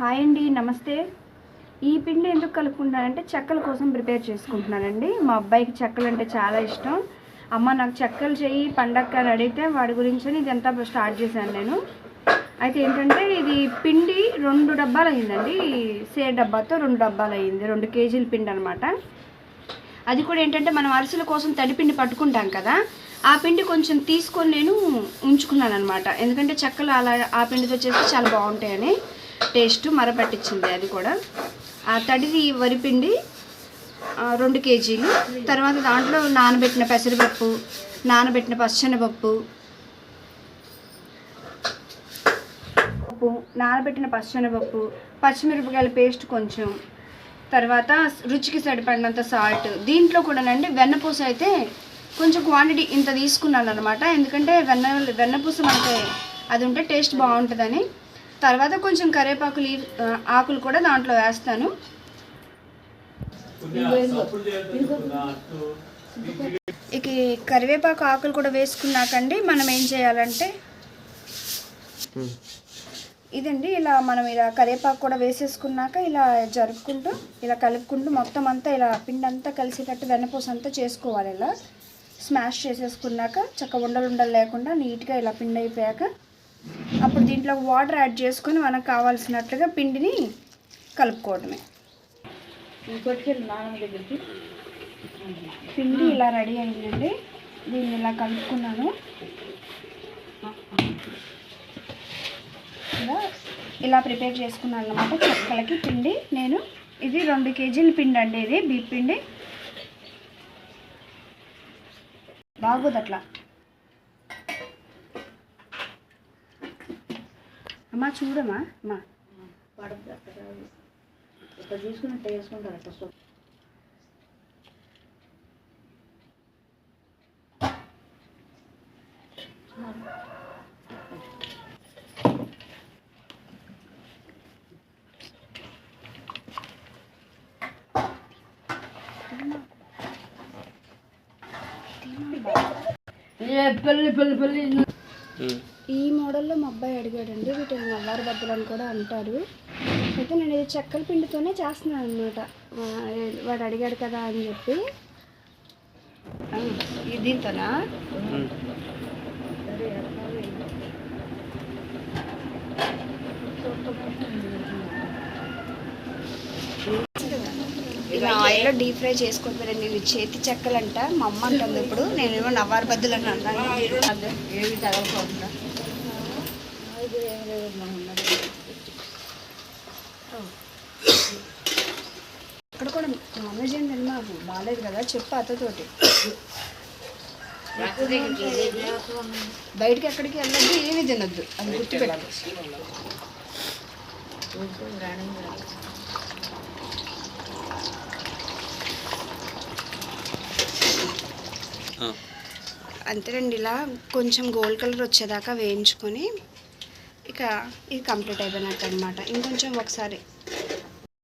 Hi అండి నమస్తే. ఈ పిండి ఎందుకు కలుపుకుంటానంటే చెక్కల కోసం ప్రిపేర్ చేసుకుంటున్నానండి. మా అబ్బాయికి చెక్కలు అంటే చాలా ఇష్టం. అమ్మ నాకు చెక్కలు చెయ్యి పండగ అని అడిగితే వాడి గురించి ఇదంతా స్టార్ట్ చేశాను నేను. అయితే ఏంటంటే ఇది పిండి రెండు డబ్బాలు అయిందండి సే డబ్బాతో రెండు డబ్బాలు అయింది రెండు కేజీల పిండి అనమాట అది కూడా ఏంటంటే మనం అరిసెల కోసం తడిపిండి పట్టుకుంటాం కదా ఆ పిండి కొంచెం తీసుకొని నేను ఉంచుకున్నాను అనమాట ఎందుకంటే చెక్కలు అలా ఆ పిండితో చేస్తే చాలా బాగుంటాయని. టేస్ట్ మరపట్టించింది అది కూడా. ఆ తడిది వరిపిండి రెండు కేజీలు. తర్వాత దాంట్లో నానబెట్టిన పెసరపప్పు నానబెట్టిన పచ్చనపప్పు పప్పు నానబెట్టిన పచ్చనపప్పు పచ్చిమిరపకాయల పేస్ట్ కొంచెం. తర్వాత రుచికి సరిపడినంత సాల్ట్. దీంట్లో కూడానండి వెన్నపూస అయితే కొంచెం క్వాంటిటీ ఇంత తీసుకున్నాను అనమాట ఎందుకంటే వెన్న వెన్నపూస మనకి అది ఉంటే టేస్ట్ బాగుంటుందని. తర్వాత కొంచెం కరివేపాకు లీవ్ ఆకులు కూడా దాంట్లో వేస్తాను. ఇక కరివేపాకు ఆకులు కూడా వేసుకున్నాకండి మనం ఏం చేయాలంటే ఇదండి ఇలా మనం ఇలా కరివేపాకు కూడా వేసేసుకున్నాక ఇలా జరుపుకుంటూ ఇలా కలుపుకుంటూ మొత్తం అంతా ఇలా పిండి అంతా కలిసేటట్టు వెన్నపూస అంతా చేసుకోవాలి ఇలా. స్మాష్ చేసేసుకున్నాక చక్క ఉండలు ఉండలు లేకుండా నీట్గా ఇలా పిండి అయిపోయాక అప్పుడు దీంట్లో వాటర్ యాడ్ చేసుకొని మనకు కావాల్సినట్లుగా పిండిని కలుపుకోవడమే. కొట్టుకెళ్ళి నాన్న దగ్గరికి. పిండి ఇలా రెడీ అయిందండి. దీన్ని ఇలా కలుపుకున్నాను. ఇలా ఇలా ప్రిపేర్ చేసుకున్నాను అనమాట చెక్కలకి పిండి. నేను ఇది రెండు కేజీల పిండి అండి ఇది బీప్ పిండి. బాగోదు అట్లా. అమ్మా చూడమ్మా అమ్మా. పడద్దు అక్కడ ఇక్కడ తీసుకుని వేసుకుంటారు అక్కడ సో పెళ్ళి పెళ్ళి పెళ్ళి ఈ మోడల్లో మా అబ్బాయి అడిగాడండి వీటిని నల్లారు బద్దలు అని కూడా అంటారు. అయితే నేను ఇది చెక్కల పిండితోనే చేస్తున్నాను అనమాట వాడు అడిగాడు కదా అని చెప్పి. ఇది దీంతోనా? ఇలా ఆయిల్లో డీప్ ఫ్రై చేసుకోకపోయారండి ఇవి చేతి చెక్కలంట మా అమ్మ అంటుంది ఇప్పుడు. నేనేమో నవ్వారు బద్దులు అని అన్నాను. ఏవి తగలకుండా. అక్కడ కూడా నాన్ వెజ్ ఏం తిన్నాము బాగాలేదు కదా చెప్పు అత్తతోటి. బయటికి ఎక్కడికి వెళ్ళొద్దు ఏమీ తినొద్దు అది గుర్తుపెట్టు. అంతేనండి ఇలా కొంచెం గోల్డ్ కలర్ వచ్చేదాకా వేయించుకొని ఇక ఇది కంప్లీట్ అయిపోయినట్టు అనమాట ఇంకొంచెం ఒకసారి.